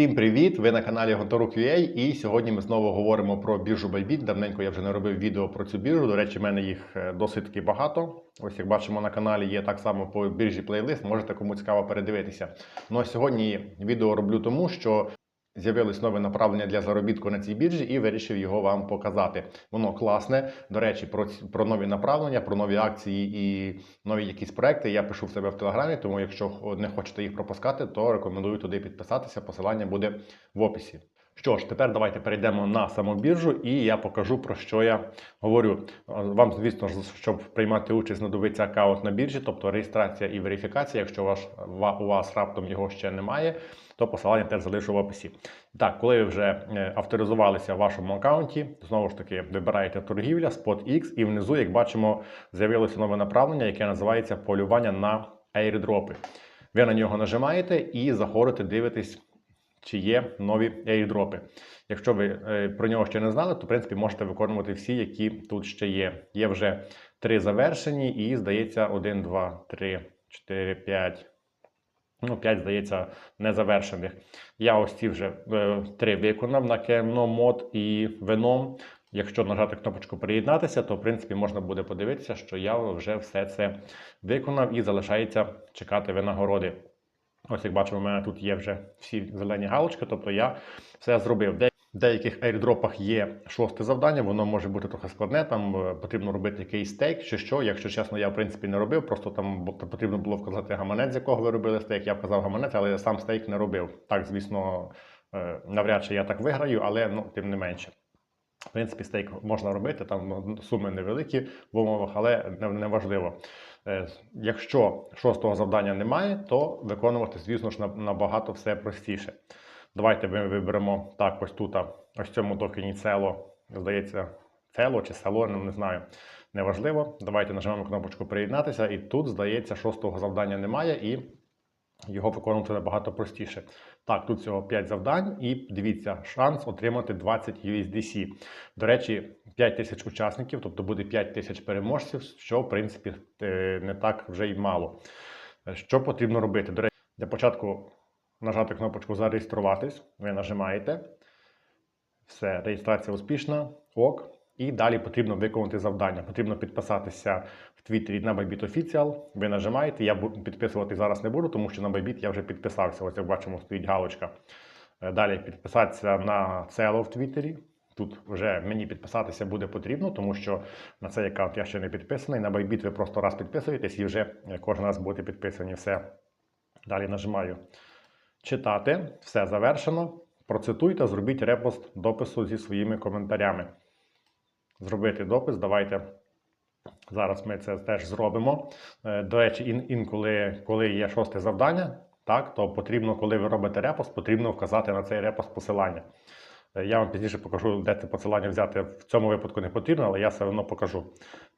Всім привіт! Ви на каналі Гонторук.ua і сьогодні ми знову говоримо про біржу Bybit. Давненько я вже не робив відео про цю біржу. До речі, в мене їх е, досить таки багато. Ось як бачимо на каналі є так само по біржі плейлист, можете кому цікаво передивитися. Ну а сьогодні відео роблю тому, що з'явилось нове направлення для заробітку на цій біржі і вирішив його вам показати. Воно класне. До речі, про, про нові направлення, про нові акції і нові якісь проекти я пишу в себе в телеграмі. Тому, якщо не хочете їх пропускати, то рекомендую туди підписатися. Посилання буде в описі. Що ж, тепер давайте перейдемо на саму біржу, і я покажу про що я говорю. Вам, звісно щоб приймати участь, знадобиться аккаунт на біржі, тобто реєстрація і верифікація. Якщо ваш, у вас раптом його ще немає, то посилання теж залишу в описі. Так, коли ви вже е, авторизувалися в вашому аккаунті, знову ж таки вибираєте торгівля, SpotX, і внизу, як бачимо, з'явилося нове направлення, яке називається полювання на airdropи. Ви на нього нажимаєте і заходите, дивитесь, чи є нові airdropи. Якщо ви е, про нього ще не знали, то в принципі можете виконувати всі, які тут ще є. Є вже три завершені, і здається, 1, 2, 3, 4, 5. Ну, 5, здається, незавершених. Я ось ці вже е, три виконав на Kemno мод і Venom. Якщо нажати кнопочку приєднатися, то в принципі можна буде подивитися, що я вже все це виконав і залишається чекати винагороди. Ось як бачимо, у мене тут є вже всі зелені галочки, тобто я все зробив. В деяких airdropах є шосте завдання, воно може бути трохи складне. Там е, потрібно робити якийсь стейк чи що. Якщо чесно, я в принципі не робив. Просто там потрібно було вказати гаманець, з якого ви робили стейк. Я вказав гаманець, але я сам стейк не робив. Так, звісно, е, навряд чи я так виграю, але ну тим не менше. В принципі, стейк можна робити, там суми невеликі в умовах, але не, важливо. Е, Якщо шостого завдання немає, то виконувати, звісно ж, набагато все простіше. Давайте ми виберемо так, ось тут, ось цьому токені цело, здається, цело чи село, ну, не знаю, неважливо. Давайте нажмемо кнопочку приєднатися, і тут, здається, шостого завдання немає, і його виконувати набагато простіше. Так, тут всього 5 завдань, і дивіться, шанс отримати 20 USDC. До речі, 5 тисяч учасників, тобто буде 5 тисяч переможців, що в принципі е, не так вже й мало. Е, Що потрібно робити? До речі, для початку нажати кнопочку Зареєструватись. Ви нажимаєте. Все, реєстрація успішна. Ок. І далі потрібно виконати завдання. Потрібно підписатися в Твіттері на Bybit Official. Ви нажимаєте. Я підписувати зараз не буду, тому що на Bybit я вже підписався. Ось як бачимо, стоїть галочка. Е, Далі підписатися на Цело в Твіттері. Тут вже мені підписатися буде потрібно, тому що на цей аккаунт я ще не підписаний. На Bybit ви просто раз підписуєтесь і вже кожен раз будете підписані. Все. Далі нажимаю читати. Все завершено. Процитуйте, зробіть репост допису зі своїми коментарями. Зробити допис. Давайте зараз ми це теж зробимо. Е, До речі, ін- інколи, коли є шосте завдання, так, то потрібно, коли ви робите репост, потрібно вказати на цей репост посилання. Е, Я вам пізніше покажу, де це посилання взяти. В цьому випадку не потрібно, але я все одно покажу.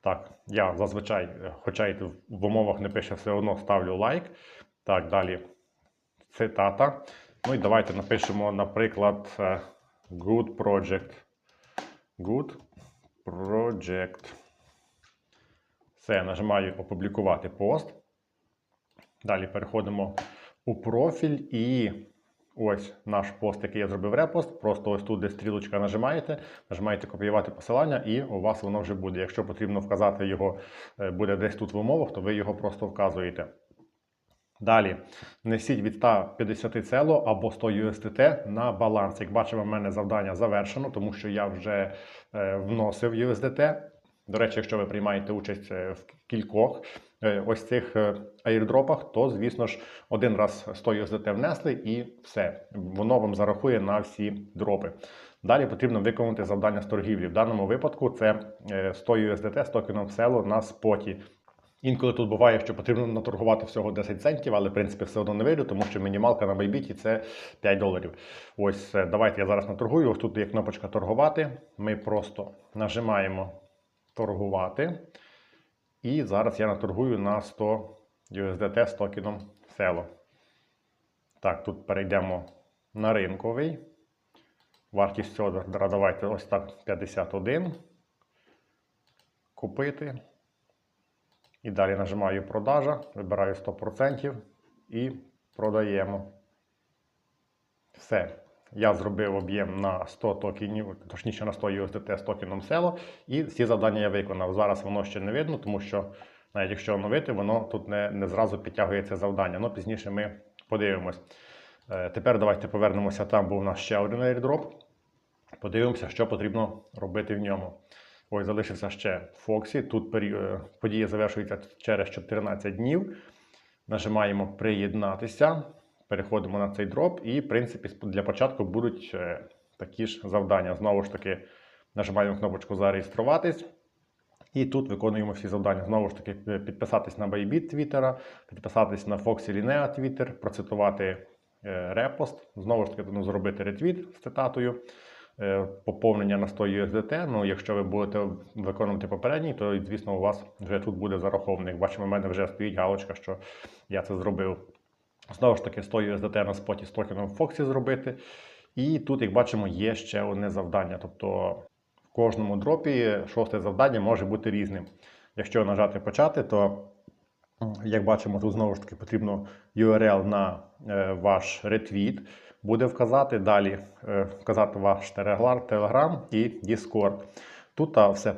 Так, я зазвичай, е, хоча й в умовах не пише, все одно ставлю лайк. Так, далі цитата. Ну і давайте напишемо, наприклад, Good Project. Good Project. Все, нажимаю опублікувати пост. Далі переходимо у профіль і ось наш пост, який я зробив репост. Просто ось тут, де стрілочка нажимаєте, нажимаєте копіювати посилання, і у вас воно вже буде. Якщо потрібно вказати його, е, буде десь тут в умовах, то ви його просто вказуєте. Далі несіть від 150 цело або 100 USDT на баланс. Як бачимо, в мене завдання завершено, тому що я вже е, вносив USDT. До речі, якщо ви приймаєте участь е, в кількох е, ось цих аірдропах, то звісно ж один раз 100 USDT внесли і все. Воно вам зарахує на всі дропи. Далі потрібно виконати завдання з торгівлі. В даному випадку це е, 100 USDT з токеном село на споті. Інколи тут буває, що потрібно наторгувати всього 10 центів, але в принципі все одно не вийде, тому що мінімалка на Bybit це 5 доларів. Ось е, давайте я зараз наторгую. Ось тут є кнопочка торгувати. Ми просто нажимаємо торгувати. І зараз я наторгую на 100 USDT з токеном село. Так, тут перейдемо на ринковий. Вартість цього давайте ось так 51. Купити. І далі нажимаю продажа, вибираю 100% і продаємо. Все. Я зробив об'єм на 100 токенів, точніше на 100 USDT з токеном SELO, і всі завдання я виконав. Зараз воно ще не видно, тому що навіть якщо оновити, воно тут не, не зразу підтягується завдання. Ну, пізніше ми подивимось. Е, Тепер давайте повернемося. Там був у нас ще один airdrop. Подивимося, що потрібно робити в ньому. Ось залишився ще Фоксі. Тут е, подія завершується через 14 днів. Нажимаємо приєднатися, переходимо на цей дроп, і, в принципі, для початку будуть е, такі ж завдання. Знову ж таки, нажимаємо кнопочку зареєструватись. І тут виконуємо всі завдання. Знову ж таки, е, підписатись на Bybit Твіттера, підписатись на Foxy Linea Twitter, процитувати репост, знову ж таки, ну, зробити ретвіт з цитатою, поповнення на 100 USDT. Ну, якщо ви будете виконувати попередній, то, звісно, у вас вже тут буде зарахований. Бачимо, у мене вже стоїть галочка, що я це зробив. Знову ж таки, 100 USDT на споті з токеном Foxy зробити. І тут, як бачимо, є ще одне завдання. Тобто в кожному дропі шосте завдання може бути різним. Якщо нажати почати, то як бачимо, тут знову ж таки потрібно URL на е, ваш ретвіт буде вказати. Далі е, вказати ваш Telegram, і Discord. Тут все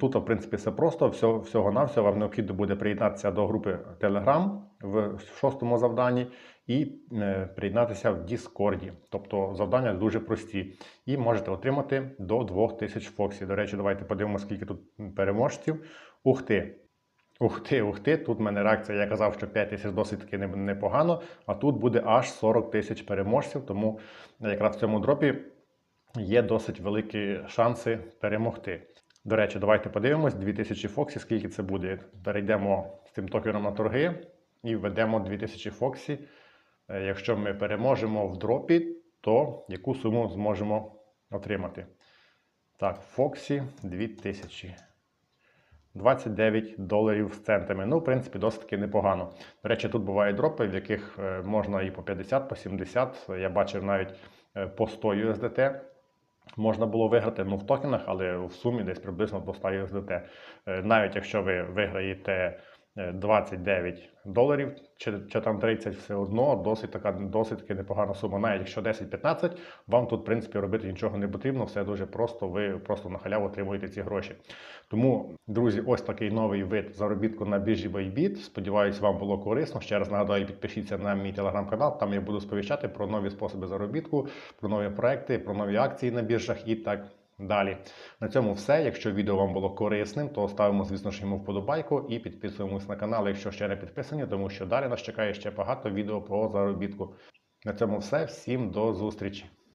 тут, в принципі, все просто. Всього, всього навсього вам необхідно буде приєднатися до групи Telegram в шостому завданні і е, приєднатися в Discord. Тобто завдання дуже прості. І можете отримати до 2000 Фоксі. До речі, давайте подивимося, скільки тут переможців. Ух ти! Ух ти, ух ти, тут в мене реакція, я казав, що 5 тисяч досить таки непогано, а тут буде аж 40 тисяч переможців, тому якраз в цьому дропі є досить великі шанси перемогти. До речі, давайте подивимось 2000 Фоксі, скільки це буде. Перейдемо з цим токеном на торги і введемо 2000 Фоксі. Е, Якщо ми переможемо в дропі, то яку суму зможемо отримати? Так, Фоксі 2000. 29 доларів з центами. Ну, в принципі, досить таки непогано. До речі, тут бувають дропи, в яких е, можна і по 50, по 70. Я бачив навіть е, по 100 USDT. Можна було виграти ну, в токенах, але в сумі десь приблизно до 100 USDT. Е, Навіть якщо ви виграєте 29 доларів чи, чи там 30, все одно досить така досить таки непогана сума. Навіть якщо 10-15, вам тут, в принципі, робити нічого не потрібно, все дуже просто. Ви просто на халяву отримуєте ці гроші. Тому, друзі, ось такий новий вид заробітку на біржі Bybit. Сподіваюсь, вам було корисно. Ще раз нагадаю, підпишіться на мій телеграм-канал. Там я буду сповіщати про нові способи заробітку, про нові проекти, про нові акції на біржах і так далі. На цьому все. Якщо відео вам було корисним, то ставимо, звісно ж, йому вподобайку і підписуємось на канал, якщо ще не підписані, тому що далі нас чекає ще багато відео про заробітку. На цьому все. Всім до зустрічі!